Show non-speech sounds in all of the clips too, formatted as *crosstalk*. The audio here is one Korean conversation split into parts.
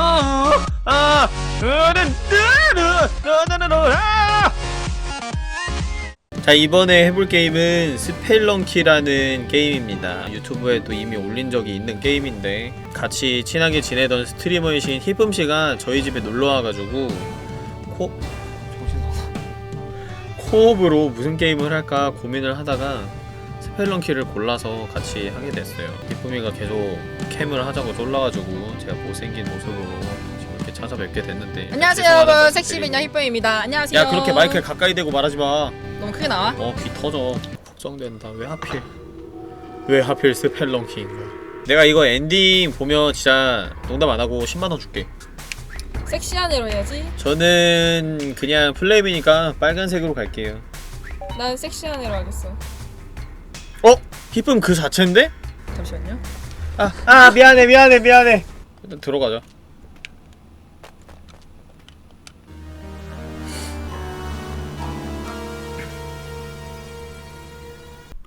아, 아, 아. 자 이번에 해볼 게임은 스펠런키라는 게임입니다 유튜브에도 이미 올린 적이 있는 게임인데 같이 친하게 지내던 스트리머이신 히쁨씨가 저희 집에 놀러와가지고 코... 코업으로 무슨 게임을 할까 고민을 하다가 스펠런키를 골라서 같이 하게 됐어요. 히쁨이가 계속 캠을 하자고 쫄라가지고 제가 못생긴 모습으로 지금 이렇게 찾아뵙게 됐는데 안녕하세요 여러분. 섹시미녀 히쁨입니다. 안녕하세요. 야 그렇게 마이크에 가까이 대고 말하지 마. 너무 크게 나와? 어 귀 터져. 걱정된다. 왜 하필? 왜 하필 스펠런키인 거야? 내가 이거 엔딩 보면 진짜 농담 안 하고 10만원 줄게. 섹시한 애로 해야지. 저는 그냥 플레임이니까 빨간색으로 갈게요. 난 섹시한 애로 하겠어 어? 히쁨 그 자체인데? 잠시만요. 아, 아 미안해 미안해 미안해. 일단 들어가자.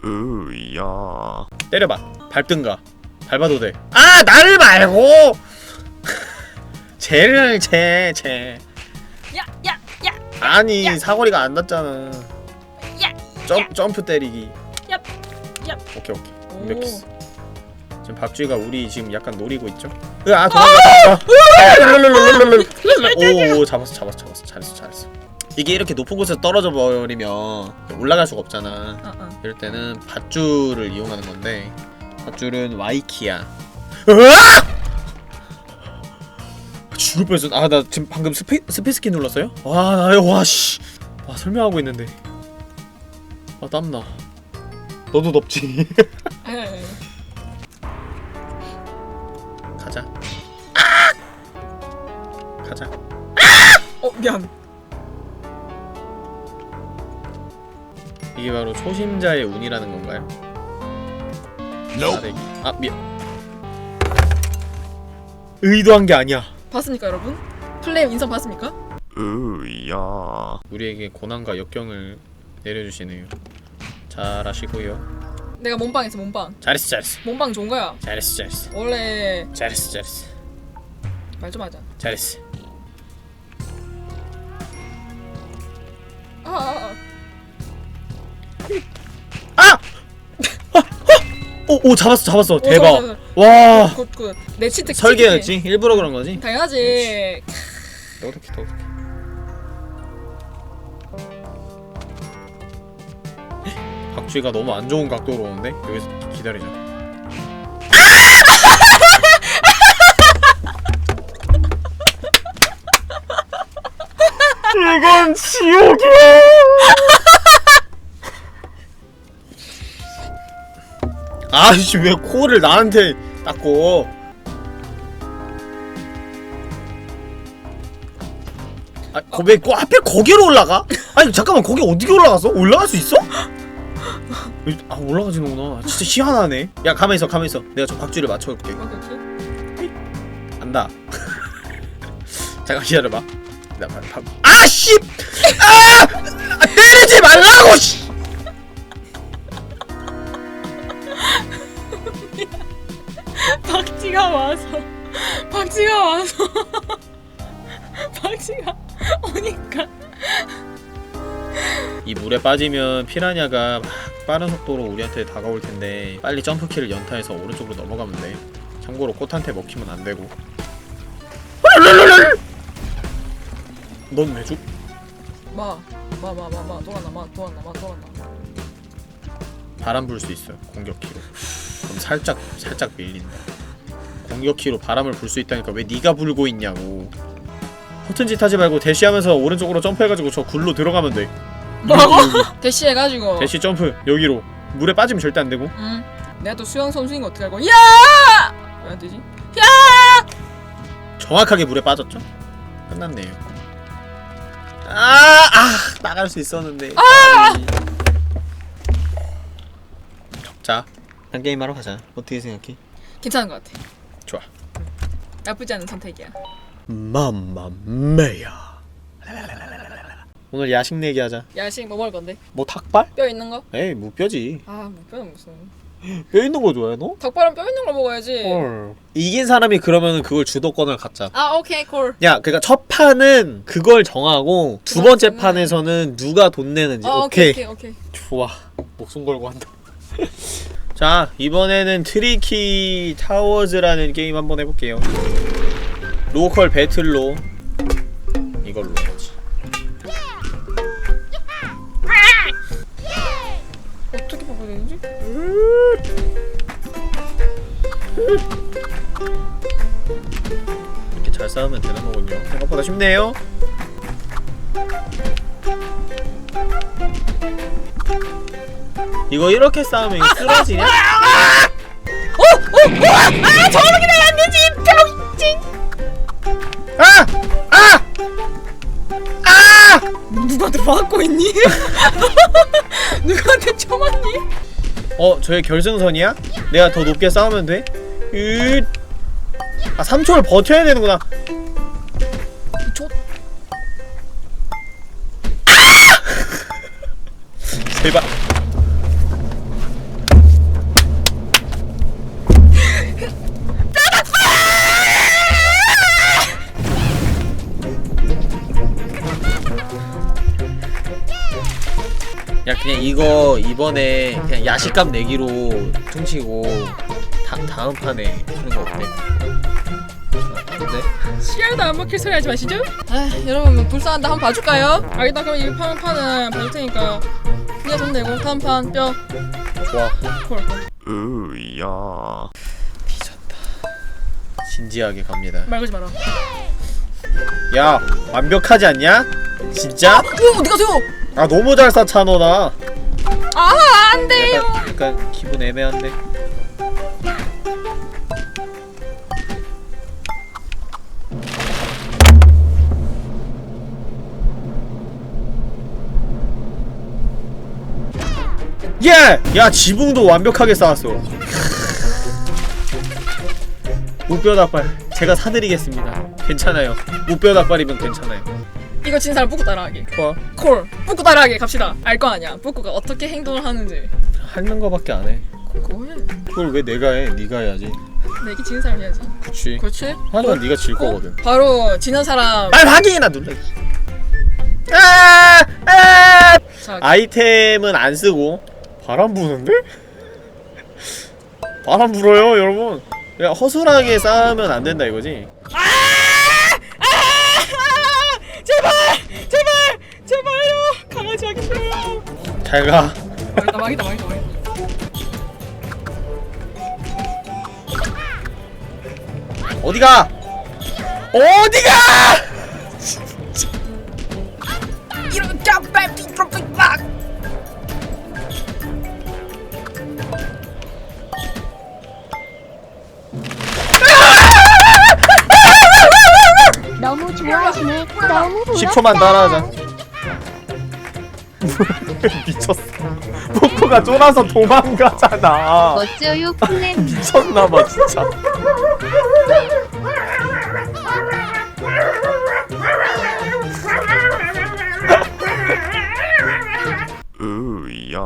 으야. 때려봐. 밟든가. 밟아도 돼 아 나를 말고! *laughs* 쟤를 쟤 쟤. 야 야 야. 아니 야. 사거리가 안 닿잖아. 야. 점, 점프 때리기. 얍. 얍. 오케이 오케이 오. 맥키스 지금 박쥐가 우리 지금 약간 노리고 있죠? 으아 도망가 오 잡았어 잡았어 잡았어 잘했어 잘했어 이게 이렇게 높은 곳에서 떨어져 버리면 올라갈 수가 없잖아 어 어 이럴 때는 밧줄을 이용하는 건데 밧줄은 와이키야 으아! 죽을 뻔했어 아 나 지금 방금 스페, 스페이스키 눌렀어요? 와와씨 와 설명하고 있는데 아 땀나 너도 덥지. 가자 가자 어 미안 이게 바로 초심자의 운이라는 건가요? 나대기. 아 미안 의도한 게 아니야 봤습니까 여러분? 플레임 인성 봤습니까? 으야 우리에게 고난과 역경을 내려주시네요 잘하시고요. 내가 몸빵했어 몸빵. 잘했어 잘했어. 몸빵 좋은 거야. 잘했어 잘했어. 원래 잘했어 잘했어. 말 좀 하자. 잘했어. 아, 아, 아! 오, 오 잡았어 잡았어. 오, 대박. 잡았어, 와. 아. 굿굿. 내 치트 설계였지. 일부러 그런 거지? 당연하지. 어떻게 더 쥐가 너무 안 좋은 각도로 오는데 여기서 기다리자 *laughs* 이건 지옥이야 아씨 왜 코를 나한테 닦고 아, 거기 꼭 하필 거기로 올라가? 아니 잠깐만 거기 어디로 올라갔어? 올라갈 수 있어? 아 올라가지는구나. 진짜 희한하네. 야 가만 있어, 가만 있어. 내가 저 박쥐를 맞춰볼게. 안다. *laughs* 잠깐 기다려봐. 나 봐, 봐. 아 씨! 아! 아! 때리지 말라고 씨! *laughs* 박쥐가 와서 박쥐가 와서 *laughs* 박쥐가 오니까 이 물에 빠지면 피라냐가 막 빠른 속도로 우리한테 다가올 텐데 빨리 점프키를 연타해서 오른쪽으로 넘어가면 돼. 참고로 꽃한테 먹히면 안 되고. 넌 왜 죽? 마 마 마 마마 돌아나 마 돌아나 마 돌아나 바람 불 수 있어요 공격키로 그럼 살짝 살짝 밀린다 공격키로 바람을 불 수 있다니까 왜 네가 불고 있냐고 허튼 짓 하지 말고 대시하면서 오른쪽으로 점프해가지고 저 굴로 들어가면 돼 뭐라고? *laughs* 대시해가지고. 대시 점프 여기로. 물에 빠지면 절대 안 되고. 응. 내가 또 수영 선수인 거 어떻게 알고 야! 왜안 되지? 정확하게 물에 빠졌죠? 끝났네요. 아, 아 나갈 수 있었는데. 자, 한 게임 하러 가자. 어떻게 생각해? 괜찮은 것 같아. 좋아. 나쁘지 않은 선택이야. 맘마메야 오늘 야식 내기 하자 야식 뭐 먹을 건데? 뭐 닭발? 뼈 있는 거? 에이 무뼈지 아, 뭐 뼈는 무슨 *gasps* 뼈 있는 거 좋아해 너? 닭발은 뼈 있는 걸 먹어야지. 헐. 이긴 사람이 그러면 그걸 주도권을 갖자. 아 오케이 콜. 야, 그러니까 첫 판은 그걸 정하고 두두 번째 번째는- 판에서는 누가 돈 내는지. 아 오케이. 오케이 오케이 오케이. 좋아. 목숨 걸고 한다. *laughs* 자, 이번에는 트리키 타워즈라는 게임 한번 해볼게요. 로컬 배틀로 이걸로 이렇게 잘 싸우면 되는 거군요. 생각보다 쉽네요. 이거 이렇게 싸우면 이거 쓰러지냐? 아 저렇게 되면 안 되지 병신. 아! 아! 아! 누구한테 맞고 있니? *laughs* 누구한테 쳐맞니? 어, 저게 결승선이야? 내가 더 높게 싸우면 돼? 으... 아, 3초를 버텨야 되는구나. 저 *laughs* 제발. 그냥 이거 이번에 그냥 야식값 내기로 퉁치고 다, 다음 판에 하는 거 어때? 어때? 씨알도 안 먹힐 소리 하지 마시죠? 아 여러분 불쌍한데 한번 봐줄까요? 알겠다 그럼 이 판, 판은 봐줄 테니까 그냥 돈 내고 다음 판뼈 좋아 콜. 으야 뒤졌다 진지하게 갑니다 말 걸지 마라 야 완벽하지 않냐? 진짜? 어 어디 가세요? 아 너무 잘 쌌잖아 나아 안 돼요. 약간, 약간 기분 애매한데? 예! 야 지붕도 완벽하게 쌓았어. 무뼈닭발 제가 사드리겠습니다. 괜찮아요. 무뼈닭발이면 괜찮아요 이거 진 사람 뿌꾸 따라하기 좋아 콜. 뿌꾸 따라하기 갑시다. 알 거 아니야. 뿌꾸가 어떻게 행동을 하는지. 하는 거밖에 안 해. 그거 해? 그걸 왜 내가 해? 네가 해야지. 내기 지는 사람 해야지. 그치 그렇지? 하지만 네가 질 어? 거거든. 바로 지는 사람. 아 확인이나 눌러. 아, 아! 자 아이템은 안 쓰고. 바람 부는데? 바람 불어요, 여러분. 그냥 허술하게 싸우면 안 된다 이거지. 잘 가. 망했다 망했다 망했다 망했다 어디가? 어디가? 이런 깜빡 삐삐삐빡 너무 좋아하시네. 너무 부럽다. 10초만 따라하자. *laughs* 미쳤어. 포코가 쫄아서 도망가잖아. 멋져요 플랜. *laughs* 미쳤나봐 진짜. 으야.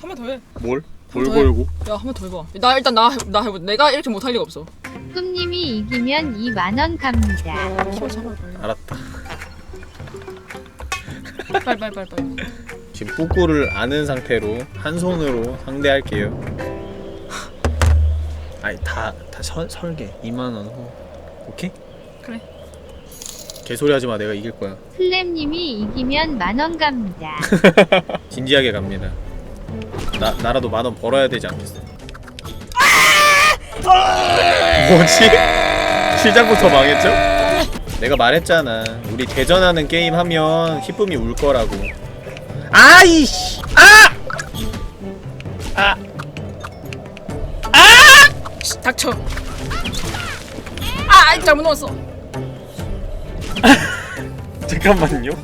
한 번 더 해 뭘? 뭘더 해. 걸고? 야 한 번 더 해봐 나 일단 나, 나 해보 내가 이렇게 못할 리가 없어 꿈님이 이기면 2만 원 갑니다. 손 잡아 빨리 알았다. 빨리 빨리 빨리 빨리 지금 뿌꾸를 아는 상태로 한 손으로 상대할게요. 아니 다다 설계 2만 원 후. 오케이? 그래 개소리 하지 마. 내가 이길 거야. 플랩님이 이기면 만원 갑니다. *laughs* 진지하게 갑니다. 나 나라도 만 원 벌어야 되지 않겠어? 뭐지? 시작부터 망했죠? 내가 말했잖아. 우리 대전하는 게임 하면 히쁨이 울 거라고. 아이씨! 아! 아! 씨, 닥쳐 아 잘못 넣었어 *laughs* 잠깐만요. *laughs*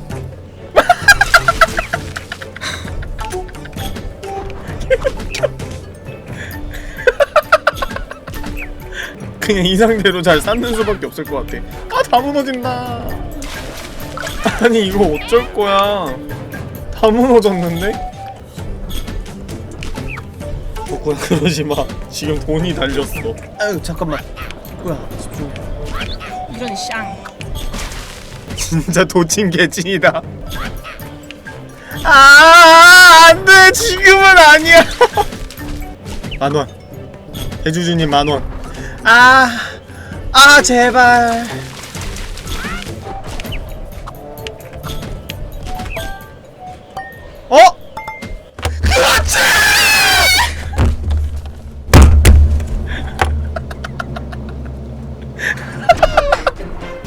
그냥 이 상태로 잘 쌓는 수밖에 없을 것 같아. 아, 다 무너진다. 아니, 이거 어쩔 거야. 다 무너졌는데? 덕구 뭐야 그러지 마. 지금 돈이 달렸어. 아유 잠깐만. 뭐야 집중. 이런 샹. 진짜 도찐 개찐이다. 아 안돼 지금은 아니야. *laughs* 만 원. 대주주님 만 원. 아, 아 제발.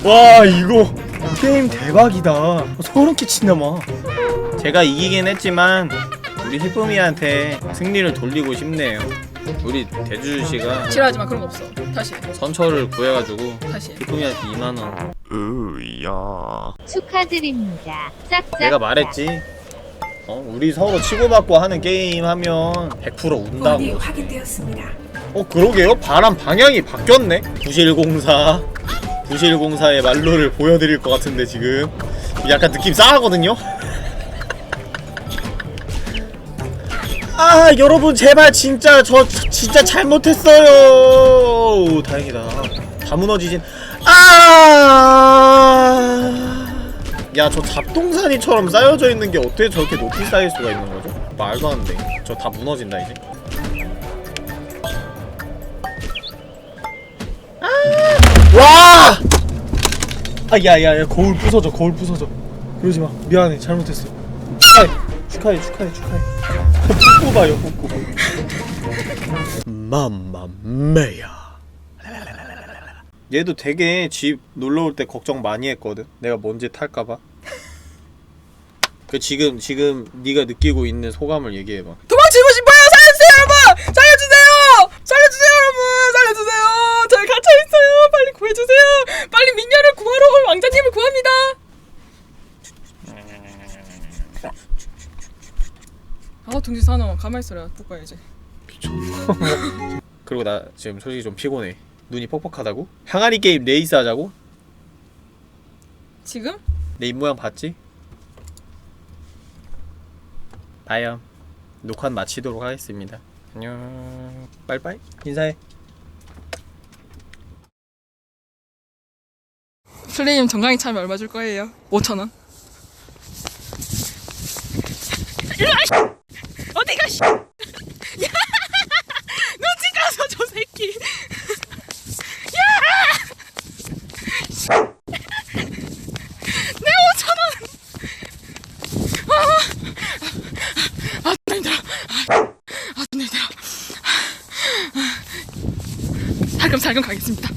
와 이거 게임 대박이다. 소름 끼친다 막. 제가 이기긴 했지만 우리 히쁨이한테 승리를 돌리고 싶네요. 우리 대주주 씨가 싫어하지 마 그런 거 없어. 다시 선처를 구해가지고 다시. 히쁨이한테 2만 원. 으야. 축하드립니다. 짝짝. 내가 말했지. 어, 우리 서로 치고받고 하는 게임 하면 100% 운다고. 확인되었습니다. 어, 그러게요. 바람 방향이 바뀌었네. 부실공사. 부실공사의 말로를 보여드릴 것 같은데 지금 약간 느낌 싸하거든요. 아, 여러분 제발 진짜 저 저- 진짜 잘못했어요. 다행이다. 다 무너지진. 아. 야, 저 잡동사니처럼 쌓여져 있는 게 어떻게 저렇게 높이 쌓일 수가 있는 거죠? 말도 안 돼. 저 다 무너진다 이제. 와! 아, 야, 야, 야, 거울 부서져, 거울 부서져. 그러지 마. 미안해, 잘못했어. 축하해, 축하해, 축하해, 축하해. 뽀뽀 봐요, 뽀뽀. 맘마메야. 얘도 되게 집 놀러 올 때 걱정 많이 했거든. 내가 뭔지 탈까봐. 그 지금 지금 네가 느끼고 있는 소감을 얘기해봐. 도망치고 싶어요. 살려주세요, 여러분. 살려주세요. 살려주세요, 여러분. 살려주세요. 저희 갇혀 있어요. 빨리 구해주세요. 빨리 민녀를 구하러 올 왕자님을 구합니다. 아, 둥지 산호 가만히 있어라. 푹 가야지. *laughs* 그리고 나 지금 솔직히 좀 피곤해. 눈이 뻑뻑하다고? 항아리 게임 레이스 하자고? 지금? 내 입모양 봤지? 봐요. 녹화 는 마치도록 하겠습니다. 안녕. 빠이빠이. 인사해. 플레임 정강이 차면 얼마 줄 거예요? 5천 원. 어디가 씨? *laughs* 야! 눈치 가서 저 새끼. 야! 내 5천 원. 힘들어. 힘들어. 살금살금 가겠습니다.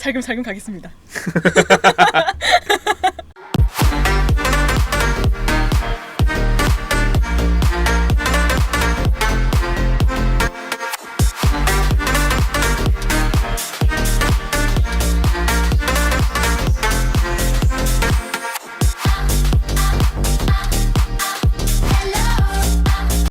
살금살금 가겠습니다. *laughs*